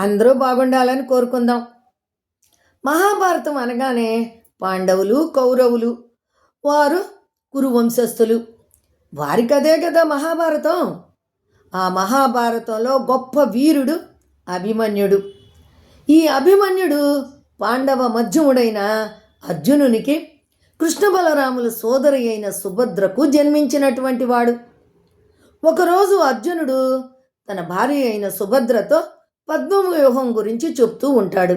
అందరూ బాగుండాలని కోరుకుందాం. మహాభారతం అనగానే పాండవులు కౌరవులు వారు కురువంశస్థులు. వారికదే కదా మహాభారతం. ఆ మహాభారతంలో గొప్ప వీరుడు అభిమన్యుడు. ఈ అభిమన్యుడు పాండవ మధ్యముడైన అర్జునునికి కృష్ణ బలరాముల సోదరి అయిన సుభద్రకు జన్మించినటువంటి వాడు. ఒకరోజు అర్జునుడు తన భార్య అయిన సుభద్రతో పద్మవ్యూహం గురించి చెప్తూ ఉంటాడు.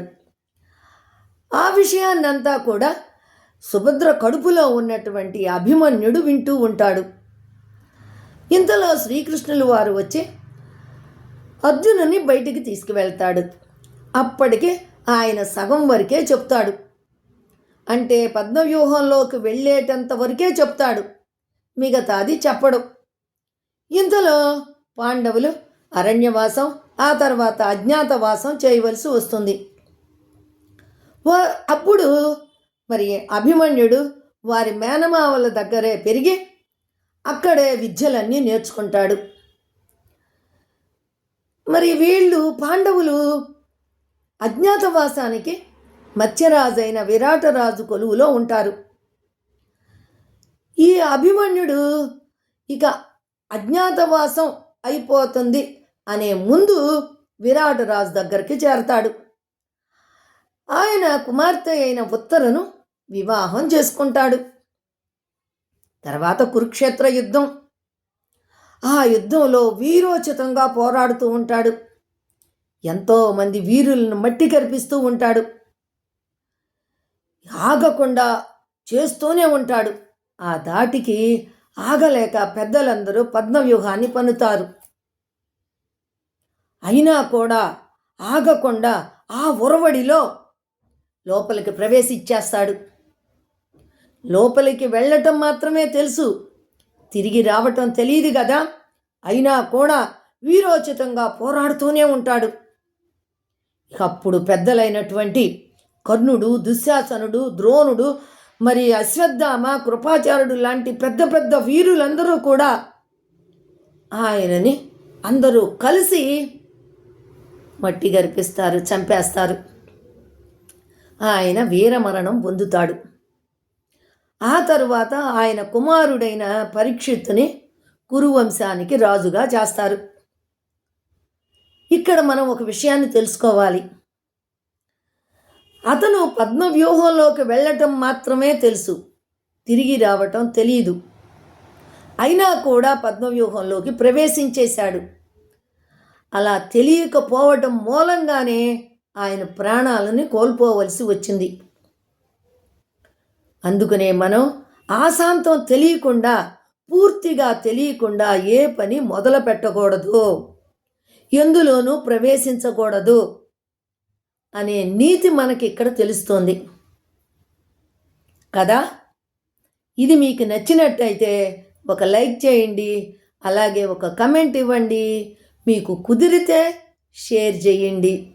ఆ విషయాన్నంతా కూడా సుభద్ర కడుపులో ఉన్నటువంటి అభిమన్యుడు వింటూ ఉంటాడు. ఇంతలో శ్రీకృష్ణులు వారు వచ్చి అర్జునుని బయటికి తీసుకువెళ్తాడు. అప్పటికే ఆయన సగం వరకే చెప్తాడు. అంటే పద్మవ్యూహంలోకి వెళ్ళేటంత వరకే చెప్తాడు. మిగతాది చెప్పడు. ఇంతలో పాండవులు అరణ్యవాసం ఆ తర్వాత అజ్ఞాతవాసం చేయవలసి వస్తుంది. అప్పుడు మరి అభిమన్యుడు వారి మేనమావల దగ్గరే పెరిగి అక్కడే విద్యలన్నీ నేర్చుకుంటాడు. మరి వీళ్ళు పాండవులు అజ్ఞాతవాసానికి మత్స్యరాజైన విరాటరాజు కొలువులో ఉంటారు. ఈ అభిమన్యుడు ఇక అజ్ఞాతవాసం అయిపోతుంది. అనే ముందు విరాట్ రాజు దగ్గరికి చేరతాడు. ఆయన కుమార్తె అయిన ఉత్తరను వివాహం చేసుకుంటాడు. తర్వాత కురుక్షేత్ర యుద్ధం. ఆ యుద్ధంలో వీరోచితంగా పోరాడుతూ ఉంటాడు. ఎంతోమంది వీరులను మట్టి కరిపిస్తూ ఉంటాడు. ఆగకుండా చేస్తూనే ఉంటాడు. ఆ దాటికి ఆగలేక పెద్దలందరూ పద్మవ్యూహాన్ని పన్నుతారు. అయినా కూడా ఆగకుండా ఆ ఉరవడిలో లోపలికి ప్రవేశించేస్తాడు లోపలికి వెళ్ళటం మాత్రమే తెలుసు. తిరిగి రావటం తెలియదు కదా అయినా కూడా వీరోచితంగా పోరాడుతూనే ఉంటాడు. అప్పుడు పెద్దలైనటువంటి కర్ణుడు దుశ్శాసనుడు ద్రోణుడు మరి అశ్వత్థామ కృపాచారుడు లాంటి పెద్ద పెద్ద వీరులందరూ కూడా ఆయనని అందరూ కలిసి మట్టి గరిపిస్తారు చంపేస్తారు. ఆయన వీరమరణం పొందుతాడు. ఆ తరువాత ఆయన కుమారుడైన పరీక్షిత్తుని కురువంశానికి రాజుగా చేస్తారు ఇక్కడ మనం ఒక విషయాన్ని తెలుసుకోవాలి. అతను పద్మవ్యూహంలోకి వెళ్ళటం మాత్రమే తెలుసు. తిరిగి రావటం తెలియదు అయినా కూడా పద్మవ్యూహంలోకి ప్రవేశించేశాడు. అలా తెలియకపోవటం మూలంగానే ఆయన ప్రాణాలను కోల్పోవలసి వచ్చింది. అందుకనే మనం ఆశాంతం తెలియకుండా పూర్తిగా తెలియకుండా ఏ పని మొదలు పెట్టకూడదు. ఎందులోనూ ప్రవేశించకూడదు అనే నీతి మనకి ఇక్కడ తెలుస్తోంది. కదా? ఇది మీకు నచ్చినట్టయితే ఒక లైక్ చేయండి అలాగే ఒక కమెంట్ ఇవ్వండి. మీకు కుదిరితే షేర్ చేయండి.